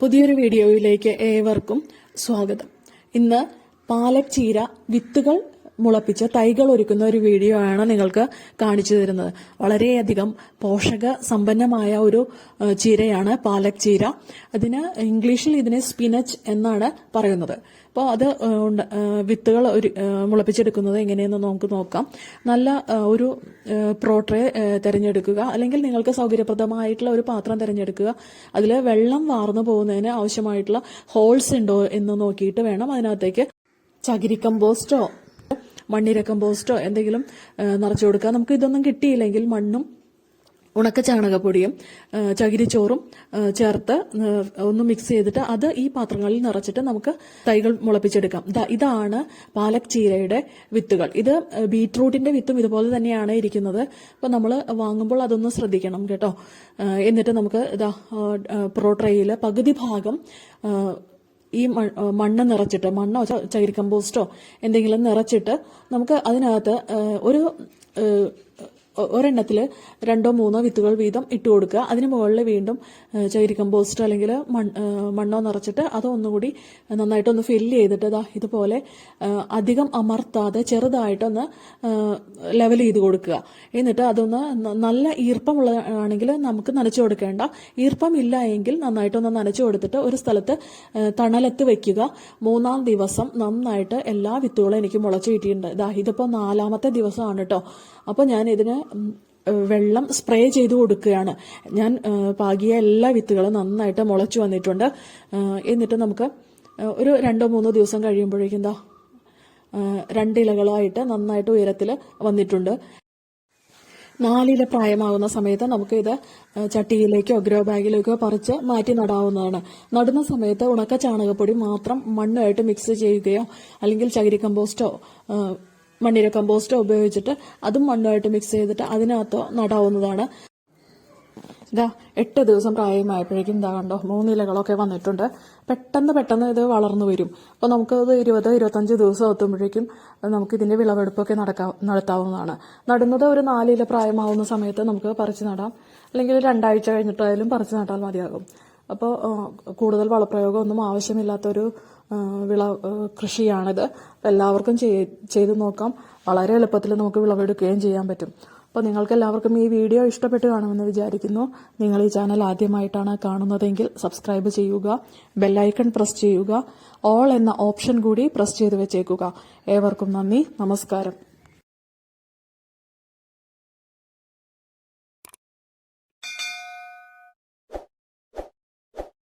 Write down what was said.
പുതിയൊരു വീഡിയോയിലേക്ക് ഏവർക്കും സ്വാഗതം. ഇന്ന് പാലക് ചീര വിത്തുകൾ മുളപ്പിച്ച് തൈകൾ ഒരുക്കുന്ന ഒരു വീഡിയോ ആണ് നിങ്ങൾക്ക് കാണിച്ചു തരുന്നത്. വളരെയധികം പോഷക സമ്പന്നമായ ഒരു ചീരയാണ് പാലക് ചീര. അതിന് ഇംഗ്ലീഷിൽ ഇതിനെ സ്പിനച്ച് എന്നാണ് പറയുന്നത്. അപ്പോൾ അത് വിത്തുകൾ ഒരു മുളപ്പിച്ചെടുക്കുന്നത് എങ്ങനെയെന്ന് നമുക്ക് നോക്കാം. നല്ല ഒരു പ്രോട്രേ തിരഞ്ഞെടുക്കുക. അല്ലെങ്കിൽ നിങ്ങൾക്ക് സൗകര്യപ്രദമായിട്ടുള്ള ഒരു പാത്രം തിരഞ്ഞെടുക്കുക. അതിൽ വെള്ളം വാർന്നു പോകുന്നതിന് ആവശ്യമായിട്ടുള്ള ഹോൾസ് ഉണ്ടോ എന്ന് നോക്കിയിട്ട് വേണം അതിനകത്തേക്ക്. ചകിരി കമ്പോസ്റ്റോ മണ്ണിര കമ്പോസ്റ്റോ എന്തെങ്കിലും നിറച്ചു കൊടുക്കുക നമുക്ക് ഇതൊന്നും കിട്ടിയില്ലെങ്കിൽ മണ്ണും ഉണക്ക ചാണകപ്പൊടിയും ചകിരിച്ചോറും ചേർത്ത് ഒന്ന് മിക്സ് ചെയ്തിട്ട് അത് ഈ പാത്രങ്ങളിൽ നിറച്ചിട്ട് നമുക്ക് തൈകൾ മുളപ്പിച്ചെടുക്കാം. ഇതാണ് പാലക് ചീരയുടെ വിത്തുകൾ. ഇത് ബീറ്റ്റൂട്ടിന്റെ വിത്തും ഇതുപോലെ തന്നെയാണ് ഇരിക്കുന്നത്. അപ്പോൾ നമ്മൾ വാങ്ങുമ്പോൾ അതൊന്ന് ശ്രദ്ധിക്കണം കേട്ടോ. എന്നിട്ട് നമുക്ക് ഇതാ പ്രോ പകുതി ഭാഗം ഈ മണ്ണ് നിറച്ചിട്ട് മണ്ണോ ചകിരി കമ്പോസ്റ്റോ എന്തെങ്കിലും നിറച്ചിട്ട് നമുക്ക് അതിനകത്ത് ഒരു ഒരെണ്ണത്തിൽ രണ്ടോ മൂന്നോ വിത്തുകൾ വീതം ഇട്ട് കൊടുക്കുക. അതിന് മുകളിൽ വീണ്ടും ചകിരി കമ്പോസ്റ്റ് അല്ലെങ്കിൽ മണ്ണോ നിറച്ചിട്ട് അത് ഒന്നുകൂടി നന്നായിട്ടൊന്ന് ഫില്ല് ചെയ്തിട്ട് ഇതാ ഇതുപോലെ അധികം അമർത്താതെ ചെറുതായിട്ടൊന്ന് ലെവൽ ചെയ്ത് കൊടുക്കുക. എന്നിട്ട് അതൊന്ന് നല്ല ഈർപ്പമുള്ള ആണെങ്കിൽ നമുക്ക് നനച്ചു കൊടുക്കേണ്ട. ഈർപ്പം ഇല്ല എങ്കിൽ നന്നായിട്ടൊന്ന് നനച്ചു കൊടുത്തിട്ട് ഒരു സ്ഥലത്ത് തണലത്ത് വെക്കുക. മൂന്നാം ദിവസം നന്നായിട്ട് എല്ലാ വിത്തുകളും എനിക്ക് മുളച്ചു കിട്ടിയിട്ടുണ്ട്. ഇതാ ഇതിപ്പോൾ നാലാമത്തെ ദിവസമാണ് കേട്ടോ അപ്പോൾ ഞാൻ ഇതിന് വെള്ളം സ്പ്രേ ചെയ്ത് കൊടുക്കുകയാണ്. ഞാൻ പാകിയ എല്ലാ വിത്തുകളും നന്നായിട്ട് മുളച്ചു വന്നിട്ടുണ്ട്. എന്നിട്ട് നമുക്ക് ഒരു രണ്ടോ മൂന്നോ ദിവസം കഴിയുമ്പോഴേക്കും എന്താ രണ്ടിലകളായിട്ട് നന്നായിട്ട് ഉയരത്തിൽ വന്നിട്ടുണ്ട്. നാലില പ്രായമാകുന്ന സമയത്ത് നമുക്ക് ഇത് ചട്ടിയിലേക്കോ ഗ്രോ ബാഗിലേക്കോ പറിച്ച് മാറ്റി നടാവുന്നതാണ്. നടുന്ന സമയത്ത് ഉണക്ക ചാണകപ്പൊടി മാത്രം മണ്ണുമായിട്ട് മിക്സ് ചെയ്യുകയോ അല്ലെങ്കിൽ ചകിരി കമ്പോസ്റ്റോ മണ്ണിര കമ്പോസ്റ്റോ ഉപയോഗിച്ചിട്ട് അതും മണ്ണുമായിട്ട് മിക്സ് ചെയ്തിട്ട് അതിനകത്തോ നടാവുന്നതാണ്. ഇതാ എട്ട് ദിവസം പ്രായമായപ്പോഴേക്കും ഇതാ കണ്ടോ മൂന്നിലകളൊക്കെ വന്നിട്ടുണ്ട്. പെട്ടെന്ന് പെട്ടെന്ന് ഇത് വളർന്നു വരും. അപ്പോൾ നമുക്കത് ഇരുപത് ഇരുപത്തഞ്ച് ദിവസം എത്തുമ്പോഴേക്കും നമുക്ക് ഇതിന്റെ വിളവെടുപ്പൊക്കെ നടക്കാ നടത്താവുന്നതാണ്. നടുന്നത് ഒരു നാലില പ്രായമാവുന്ന സമയത്ത് നമുക്ക് പറിച്ച് നടാം. അല്ലെങ്കിൽ രണ്ടാഴ്ച കഴിഞ്ഞിട്ടായാലും പറിച്ച് നട്ടാൽ മതിയാകും. അപ്പോൾ കൂടുതൽ വളപ്രയോഗം ഒന്നും ആവശ്യമില്ലാത്തൊരു വിള കൃഷിയാണിത്. എല്ലാവർക്കും ചെയ്- ചെയ്തു നോക്കാം. വളരെ എളുപ്പത്തിൽ നമുക്ക് വിളവെടുക്കുകയും ചെയ്യാൻ പറ്റും. അപ്പോൾ നിങ്ങൾക്ക് എല്ലാവർക്കും ഈ വീഡിയോ ഇഷ്ടപ്പെട്ട് കാണുമെന്ന് വിചാരിക്കുന്നു. നിങ്ങൾ ഈ ചാനൽ ആദ്യമായിട്ടാണ് കാണുന്നതെങ്കിൽ സബ്സ്ക്രൈബ് ചെയ്യുക ബെല്ലൈക്കൺ പ്രസ് ചെയ്യുക ഓൾ എന്ന ഓപ്ഷൻ കൂടി പ്രസ് ചെയ്ത് വെച്ചേക്കുക. ഏവർക്കും നന്ദി നമസ്കാരം.